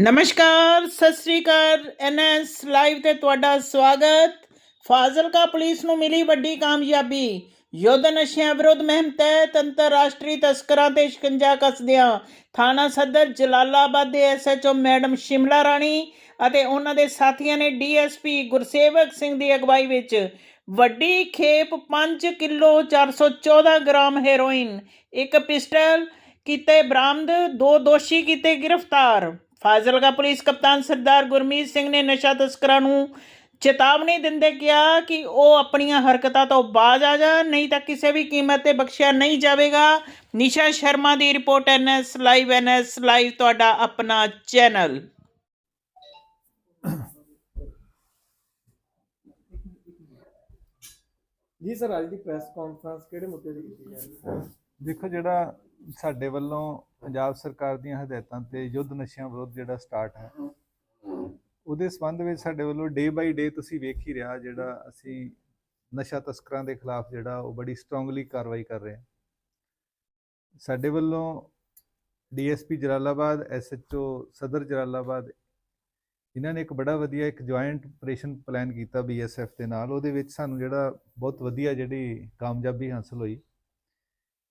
ਨਮਸਕਾਰ, ਸਤਿ ਸ੍ਰੀ ਅਕਾਲ। NS live ਤੇ ਤੁਹਾਡਾ ਸਵਾਗਤ। ਫਾਜ਼ਿਲਕਾ ਪੁਲਿਸ ਨੂੰ ਮਿਲੀ ਵੱਡੀ ਕਾਮਯਾਬੀ। ਯੁੱਧ ਨਸ਼ਿਆਂ ਵਿਰੁੱਧ ਮੁਹਿੰਮ ਤਹਿਤ ਅੰਤਰਰਾਸ਼ਟਰੀ ਤਸਕਰਾਂ ਤੇ ਸ਼ਿਕੰਜਾ ਕੱਸਦਿਆਂ ਥਾਣਾ ਸਦਰ ਜਲਾਲਾਬਾਦ ਦੇ ਐਸਐਚਓ ਮੈਡਮ ਸ਼ਿਮਲਾ ਰਾਣੀ ਅਤੇ ਉਹਨਾਂ ਦੇ ਸਾਥੀਆਂ ਨੇ ਡੀਐਸਪੀ ਗੁਰਸੇਵਕ ਸਿੰਘ ਦੀ ਅਗਵਾਈ ਵਿੱਚ ਵੱਡੀ ਖੇਪ 5 ਕਿਲੋ 414 ਗ੍ਰਾਮ ਹੈਰੋਇਨ, ਇੱਕ ਪਿਸਟਲ ਕੀਤੇ ਬਰਾਮਦ, ਦੋ ਦੋਸ਼ੀ ਕੀਤੇ ਗ੍ਰਿਫਤਾਰ। ਫਾਜ਼ਿਲਕਾ ਪੁਲਿਸ ਕਪਤਾਨ ਸਰਦਾਰ ਗੁਰਮੀਤ ਸਿੰਘ ਨੇ ਨਸ਼ਾ ਤਸਕਰਾਂ ਨੂੰ ਚੇਤਾਵਨੀ ਦਿੰਦੇ ਕਿਹਾ ਕਿ ਉਹ ਆਪਣੀਆਂ ਹਰਕਤਾਂ ਤੋਂ ਬਾਜ਼ ਆ ਜਾਣ ਨਹੀਂ ਤਾਂ ਕਿਸੇ ਵੀ ਕੀਮਤ ਤੇ ਬਖਸ਼ਿਆ ਨਹੀਂ ਜਾਵੇਗਾ। ਨਿਸ਼ਾ ਸ਼ਰਮਾ ਦੀ report NS live NS live ਤੁਹਾਡਾ ਆਪਣਾ ਚੈਨਲ। ਜੀ ਸਰ ਅੱਜ ਦੀ ਪ੍ਰੈਸ ਕਾਨਫਰੰਸ ਕਿਹੜੇ ਮੁੱਦੇ ਤੇ ਕੀਤੀ ਜਾ ਰਹੀ ਹੈ? ਦੇਖੋ ਜਿਹੜਾ ਸਾਡੇ ਵੱਲੋਂ ਪੰਜਾਬ ਸਰਕਾਰ ਦੀਆਂ ਹਦਾਇਤਾਂ ਤੇ ਯੁੱਧ ਨਸ਼ਿਆਂ ਵਿਰੁੱਧ ਜਿਹੜਾ ਸਟਾਰਟ ਹੈ, ਉਹਦੇ ਸੰਬੰਧ ਵਿੱਚ ਸਾਡੇ ਵੱਲੋਂ ਡੇ ਬਾਈ ਡੇ ਤੁਸੀਂ ਵੇਖ ਹੀ ਰਿਹਾ ਜਿਹੜਾ ਅਸੀਂ ਨਸ਼ਾ ਤਸਕਰਾਂ ਦੇ ਖਿਲਾਫ ਜਿਹੜਾ ਉਹ ਬੜੀ ਸਟਰੋਂਗਲੀ ਕਾਰਵਾਈ ਕਰ ਰਹੇ ਹਾਂ। ਸਾਡੇ ਵੱਲੋਂ ਡੀਐਸਪੀ ਜਲਾਲਾਬਾਦ, ਐਸਐਚਓ ਸਦਰ ਜਲਾਲਾਬਾਦ, ਇਹਨਾਂ ਨੇ ਇੱਕ ਬੜਾ ਵਧੀਆ ਇੱਕ ਜੁਆਇੰਟ ਆਪਰੇਸ਼ਨ ਪਲਾਨ ਕੀਤਾ ਬੀਐਸਐਫ ਦੇ ਨਾਲ, ਉਹਦੇ ਵਿੱਚ ਸਾਨੂੰ ਜਿਹੜਾ ਬਹੁਤ ਵਧੀਆ ਜਿਹੜੀ ਕਾਮਯਾਬੀ ਹਾਸਲ ਹੋਈ।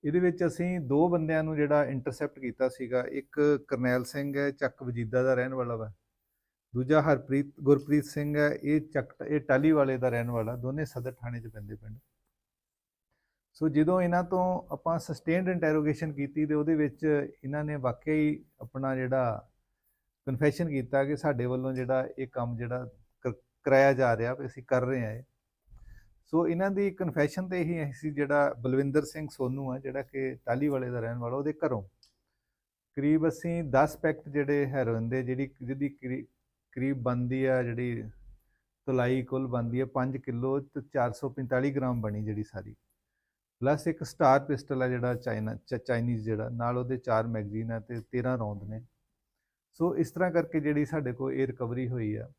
ਇਹਦੇ ਵਿੱਚ ਅਸੀਂ ਦੋ ਬੰਦਿਆਂ ਨੂੰ ਜਿਹੜਾ ਇੰਟਰਸੈਪਟ ਕੀਤਾ ਸੀਗਾ, ਇੱਕ ਕਰਨੈਲ ਸਿੰਘ ਹੈ, ਚੱਕ ਵਜੀਦਾ ਦਾ ਰਹਿਣ ਵਾਲਾ ਵਾ। ਦੂਜਾ ਹਰਪ੍ਰੀਤ, ਗੁਰਪ੍ਰੀਤ ਸਿੰਘ ਹੈ, ਇਹ ਚੱਕ, ਇਹ ਟਾਲੀ ਵਾਲੇ ਦਾ ਰਹਿਣ ਵਾਲਾ, ਦੋਨੇ ਸਦਰ ਥਾਣੇ 'ਚ ਪੈਂਦੇ ਪਿੰਡ। ਸੋ ਜਦੋਂ ਇਹਨਾਂ ਤੋਂ ਆਪਾਂ ਸਸਟੇਨਡ ਇੰਟਰੋਗੇਸ਼ਨ ਕੀਤੀ ਤੇ ਉਹਦੇ ਵਿੱਚ ਇਹਨਾਂ ਨੇ ਵਾਕਿਆ ਹੀ ਆਪਣਾ ਜਿਹੜਾ ਕਨਫੈਸ਼ਨ ਕੀਤਾ ਕਿ ਸਾਡੇ ਵੱਲੋਂ ਜਿਹੜਾ ਇਹ ਕੰਮ ਜਿਹੜਾ ਕ- ਕਰਾਇਆ ਜਾ ਰਿਹਾ, ਵੀ ਅਸੀਂ ਕਰ ਰਹੇ ਹਾਂ ਇਹ। ਸੋ ਇਹਨਾਂ ਦੀ ਕਨਫੈਸ਼ਨ ਤੇ ਹੀ ਅਸੀਂ ਜਿਹੜਾ ਬਲਵਿੰਦਰ ਸਿੰਘ ਸੋਨੂ ਆ, ਜਿਹੜਾ ਕਿ ਟਾਲੀ ਵਾਲੇ ਦਾ ਰਹਿਣ ਵਾਲਾ, ਉਹਦੇ ਘਰੋਂ ਕਰੀਬ ਅਸੀਂ 10 ਪੈਕਟ ਜਿਹੜੇ ਹੈਰੋਇਨ ਦੇ, ਜਿਹੜੀ ਜਿਹਦੀ ਕਰੀ- ਕਰੀਬ ਬੰਦੀ ਆ, ਜਿਹੜੀ ਤਲਾਈ ਕੁੱਲ ਬੰਦੀ ਆ 5 ਕਿਲੋ ਤੇ 445 ਗ੍ਰਾਮ ਬਣੀ ਜਿਹੜੀ ਸਾਰੀ। ਪਲੱਸ ਇੱਕ ਸਟਾਰ ਪਿਸਟਲ ਆ ਜਿਹੜਾ ਚਾਈਨਾ, ਚ- ਚਾਈਨੀਜ਼ ਜਿਹੜਾ, ਨਾਲ ਉਹਦੇ 4 ਮੈਗਜ਼ੀਨ ਆ ਤੇ 13 ਰੌਂਦ ਨੇ। ਸੋ ਇਸ ਤਰ੍ਹਾਂ ਕਰਕੇ ਜਿਹੜੀ ਸਾਡੇ ਕੋਲ ਇਹ ਰਿਕਵਰੀ ਹੋਈ ਆ।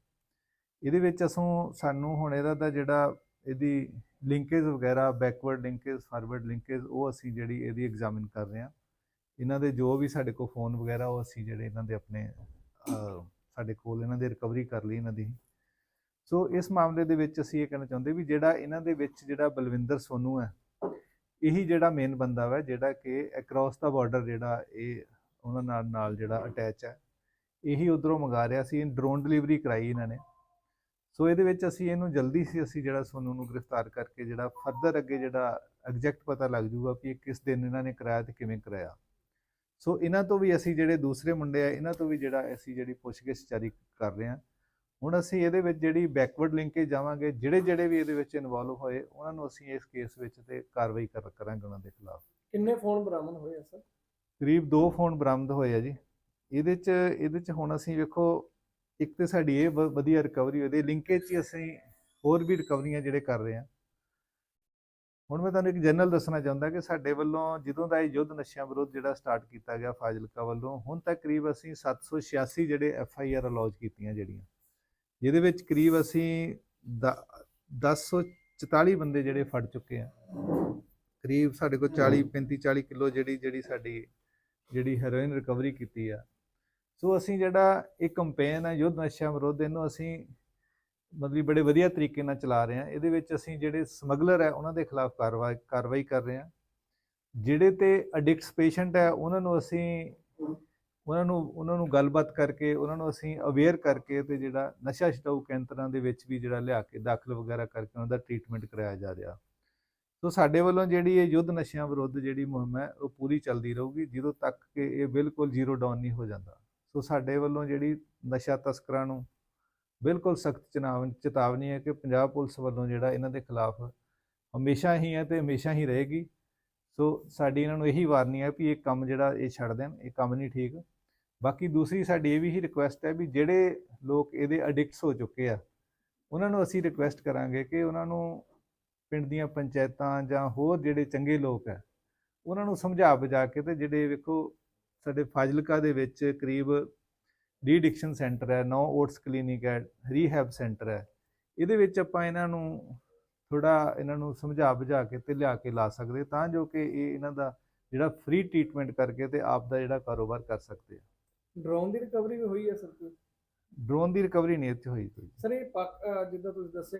ਇਹਦੇ ਵਿੱਚ ਅਸੋਂ, ਸਾਨੂੰ ਹੁਣ ਇਹਦਾ ਦਾ ਜਿਹੜਾ ਇਹਦੀ ਲਿੰਕੇਜ ਵਗੈਰਾ ਬੈਕਵਰਡ ਲਿੰਕੇਜ ਫਾਰਵਰਡ ਲਿੰਕੇਜ ਉਹ ਅਸੀਂ ਜਿਹੜੀ ਇਹਦੀ ਐਗਜ਼ਾਮਿਨ ਕਰ ਰਹੇ ਹਾਂ। ਇਹਨਾਂ ਦੇ ਜੋ ਵੀ ਸਾਡੇ ਕੋਲ ਫੋਨ ਵਗੈਰਾ, ਉਹ ਅਸੀਂ ਜਿਹੜੇ ਇਹਨਾਂ ਦੇ ਆਪਣੇ ਸਾਡੇ ਕੋਲ ਇਹਨਾਂ ਦੀ ਰਿਕਵਰੀ ਕਰ ਲਈ ਇਹਨਾਂ ਦੀ। ਸੋ ਇਸ ਮਾਮਲੇ ਦੇ ਵਿੱਚ ਅਸੀਂ ਇਹ ਕਹਿਣਾ ਚਾਹੁੰਦੇ ਵੀ ਜਿਹੜਾ ਇਹਨਾਂ ਦੇ ਵਿੱਚ ਜਿਹੜਾ ਬਲਵਿੰਦਰ ਸੋਨੂ ਹੈ, ਇਹੀ ਜਿਹੜਾ ਮੇਨ ਬੰਦਾ ਵਾ, ਜਿਹੜਾ ਕਿ ਅਕ੍ਰੋਸ ਦਾ ਬਾਰਡਰ ਜਿਹੜਾ ਇਹ ਉਹਨਾਂ ਨਾਲ ਨਾਲ ਜਿਹੜਾ ਅਟੈਚ ਹੈ, ਇਹੀ ਉਧਰੋਂ ਮੰਗਾ ਰਿਹਾ ਸੀ ਡਰੋਨ ਡਿਲੀਵਰੀ ਕਰਾਈ ਇਹਨਾਂ ਨੇ। ਸੋ ਇਹਦੇ ਵਿੱਚ ਅਸੀਂ ਇਹਨੂੰ ਜਲਦੀ ਸੀ ਅਸੀਂ ਜਿਹੜਾ ਸੋਨੂ ਨੂੰ ਗ੍ਰਿਫਤਾਰ ਕਰਕੇ ਜਿਹੜਾ ਫਰਦਰ ਅੱਗੇ ਜਿਹੜਾ ਐਗਜ਼ੈਕਟ ਪਤਾ ਲੱਗ ਜੂਗਾ ਕਿ ਇਹ ਕਿਸ ਦਿਨ ਇਹਨਾਂ ਨੇ ਕਰਾਇਆ ਤੇ ਕਿਵੇਂ ਕਰਾਇਆ। ਸੋ ਇਹਨਾਂ ਤੋਂ ਵੀ ਅਸੀਂ ਜਿਹੜੇ ਦੂਸਰੇ ਮੁੰਡੇ ਆ ਇਹਨਾਂ ਤੋਂ ਵੀ ਜਿਹੜਾ ਅਸੀਂ ਜਿਹੜੀ ਪੁੱਛਗਿੱਛ ਜਾਰੀ ਕਰ ਰਹੇ ਹਾਂ। ਹੁਣ ਅਸੀਂ ਇਹਦੇ ਵਿੱਚ ਜਿਹੜੀ ਬੈਕਵਰਡ ਲਿੰਕੇਜ ਜਾਵਾਂਗੇ ਜਿਹੜੇ ਜਿਹੜੇ ਵੀ ਇਹਦੇ ਵਿੱਚ ਇਨਵੋਲਵ ਹੋਏ ਉਹਨਾਂ ਨੂੰ ਅਸੀਂ ਇਸ ਕੇਸ ਵਿੱਚ ਤੇ ਕਾਰਵਾਈ ਕਰ ਕਰਾਂਗੇ ਉਹਨਾਂ ਦੇ ਖਿਲਾਫ। ਕਿੰਨੇ ਫੋਨ ਬਰਾਮਦ ਹੋਏ ਆ ਸਰ ਕਰੀਬ ਦੋ ਫੋਨ ਬਰਾਮਦ ਹੋਏ ਆ ਜੀ। ਇਹਦੇ ਚ ਇਹਦੇ ਚ ਹੁਣ ਅਸੀਂ ਵੇਖੋ ਇੱਕ ਤੇ ਸਾਡੀ ਇਹ ਵਧੀਆ ਰਿਕਵਰੀ ਹੋਈ ਲਿੰਕੇਜ 'ਚ ਅਸੀਂ ਹੋਰ ਵੀ ਰਿਕਵਰੀਆਂ ਜਿਹੜੇ ਕਰ ਰਹੇ ਹਾਂ ਹੁਣ ਮੈਂ ਤੁਹਾਨੂੰ ਇੱਕ ਜਨਰਲ ਦੱਸਣਾ ਚਾਹੁੰਦਾ ਕਿ ਸਾਡੇ ਵੱਲੋਂ ਜਦੋਂ ਦਾ ਇਹ ਯੁੱਧ ਨਸ਼ਿਆਂ ਵਿਰੁੱਧ ਜਿਹੜਾ ਸਟਾਰਟ ਕੀਤਾ ਗਿਆ ਫਾਜ਼ਿਲਕਾ ਵੱਲੋਂ, ਹੁਣ ਤੱਕ ਕਰੀਬ ਅਸੀਂ 786 ਜਿਹੜੇ ਐਫ ਆਈ ਆਰ ਅਲਾਉਜ ਕੀਤੀਆਂ ਜਿਹੜੀਆਂ, ਜਿਹਦੇ ਵਿੱਚ ਕਰੀਬ ਅਸੀਂ 1044 ਬੰਦੇ ਜਿਹੜੇ ਫੜ ਚੁੱਕੇ ਆ। ਕਰੀਬ ਸਾਡੇ ਕੋਲ 40 35 40 ਕਿਲੋ ਜਿਹੜੀ ਜਿਹੜੀ ਸਾਡੀ, ਜਿਹੜੀ ਹੈਰੋਇਨ ਰਿਕਵਰੀ ਕੀਤੀ ਆ। ਸੋ ਅਸੀਂ ਜਿਹੜਾ ਇਹ ਕੰਪੇਨ ਹੈ ਯੁੱਧ ਨਸ਼ਿਆਂ ਵਿਰੁੱਧ, ਇਹਨੂੰ ਅਸੀਂ ਮਤਲਬ ਬੜੇ ਵਧੀਆ ਤਰੀਕੇ ਨਾਲ ਚਲਾ ਰਹੇ ਹਾਂ। ਇਹਦੇ ਵਿੱਚ ਅਸੀਂ ਜਿਹੜੇ ਸਮਗਲਰ ਹੈ, ਉਹਨਾਂ ਦੇ ਖਿਲਾਫ ਕਾਰਵਾਈ ਕਾਰਵਾਈ ਕਰ ਰਹੇ ਹਾਂ। ਜਿਹੜੇ ਤੇ ਐਡਿਕਟਸ ਪੇਸ਼ੈਂਟ ਹੈ, ਉਹਨਾਂ ਨੂੰ ਅਸੀਂ, ਉਹਨਾਂ ਨੂੰ ਉਹਨਾਂ ਨੂੰ ਗੱਲਬਾਤ ਕਰਕੇ, ਉਹਨਾਂ ਨੂੰ ਅਸੀਂ ਅਵੇਅਰ ਕਰਕੇ ਤੇ ਜਿਹੜਾ ਨਸ਼ਾ ਛਡਾਊ ਕੇਂਦਰਾਂ ਦੇ ਵਿੱਚ ਵੀ ਜਿਹੜਾ ਲਿਆ ਕੇ ਦਾਖਲ ਵਗੈਰਾ ਕਰਕੇ ਉਹਨਾਂ ਦਾ ਟ੍ਰੀਟਮੈਂਟ ਕਰਾਇਆ ਜਾ ਰਿਹਾ। ਸੋ ਸਾਡੇ ਵੱਲੋਂ ਜਿਹੜੀ ਇਹ ਯੁੱਧ ਨਸ਼ਿਆਂ ਵਿਰੁੱਧ ਜਿਹੜੀ ਮੁਹਿੰਮ ਹੈ, ਉਹ ਪੂਰੀ ਚੱਲਦੀ ਰਹੂਗੀ, ਜਦੋਂ ਤੱਕ ਕਿ ਇਹ ਬਿਲਕੁਲ ਜ਼ੀਰੋ ਡਾਊਨ ਨਹੀਂ ਹੋ ਜਾਂਦਾ। ਸੋ ਸਾਡੇ ਵੱਲੋਂ ਜਿਹੜੀ ਨਸ਼ਾ ਤਸਕਰਾਂ ਨੂੰ ਬਿਲਕੁਲ ਸਖਤ ਚੇਤਾਵਨੀ ਚੇਤਾਵਨੀ ਹੈ ਕਿ ਪੰਜਾਬ ਪੁਲਿਸ ਵੱਲੋਂ ਜਿਹੜਾ ਇਹਨਾਂ ਦੇ ਖਿਲਾਫ ਹਮੇਸ਼ਾ ਹੀ ਹੈ ਤੇ ਹਮੇਸ਼ਾ ਹੀ ਰਹੇਗੀ। ਸੋ ਸਾਡੀ ਇਹਨਾਂ ਨੂੰ ਇਹੀ ਵਾਰਨੀ ਹੈ ਵੀ ਇਹ ਕੰਮ ਜਿਹੜਾ ਇਹ ਛੱਡ ਦੇਣ, ਇਹ ਕੰਮ ਨਹੀਂ ਠੀਕ। ਬਾਕੀ ਦੂਸਰੀ ਸਾਡੀ ਇਹ ਵੀ ਹੀ ਰਿਕੁਐਸਟ ਹੈ ਵੀ ਜਿਹੜੇ ਲੋਕ ਇਹਦੇ ਐਡਿਕਟਸ ਹੋ ਚੁੱਕੇ ਆ, ਉਹਨਾਂ ਨੂੰ ਅਸੀਂ ਰਿਕੁਐਸਟ ਕਰਾਂਗੇ ਕਿ ਉਹਨਾਂ ਨੂੰ ਪਿੰਡ ਦੀਆਂ ਪੰਚਾਇਤਾਂ ਜਾਂ ਹੋਰ ਜਿਹੜੇ ਚੰਗੇ ਲੋਕ ਹੈ, ਉਹਨਾਂ ਨੂੰ ਸਮਝਾ ਬੁਝਾ ਕੇ ਤੇ ਜਿਹੜੇ ਵੇਖੋ ਸਾਡੇ ਫਾਜ਼ਿਲਕਾ ਦੇ ਵਿੱਚ ਕਰੀਬ ਰੀਡਿਕਸ਼ਨ ਸੈਂਟਰ ਹੈ ਨੌ ਓਟਸ ਕਲੀਨਿਕ ਹੈ ਰੀਹੈਬ ਸੈਂਟਰ ਹੈ। ਇਹਦੇ ਵਿੱਚ ਆਪਾਂ ਇਹਨਾਂ ਨੂੰ ਥੋੜਾ ਇਹਨਾਂ ਨੂੰ ਸਮਝਾ ਬੁਝਾ ਕੇ ਤੇ ਲਿਆ ਕੇ ਲਾ ਸਕਦੇ ਤਾਂ ਜੋ ਕਿ ਇਹ ਇਹਨਾਂ ਦਾ ਜਿਹੜਾ ਫ੍ਰੀ ਟ੍ਰੀਟਮੈਂਟ ਕਰਕੇ ਤੇ ਆਪ ਦਾ ਜਿਹੜਾ ਕਾਰੋਬਾਰ ਕਰ ਸਕਦੇ ਆ। ਡਰੋਨ ਦੀ ਰਿਕਵਰੀ ਵੀ ਹੋਈ ਹੈ ਸਰ ਡਰੋਨ ਦੀ ਰਿਕਵਰੀ ਨਹੀਂ ਇੱਥੇ ਹੋਈ ਕੋਈ। ਸਰ ਇਹ ਜਿੱਦਾਂ ਤੁਸੀਂ ਦੱਸਿਆ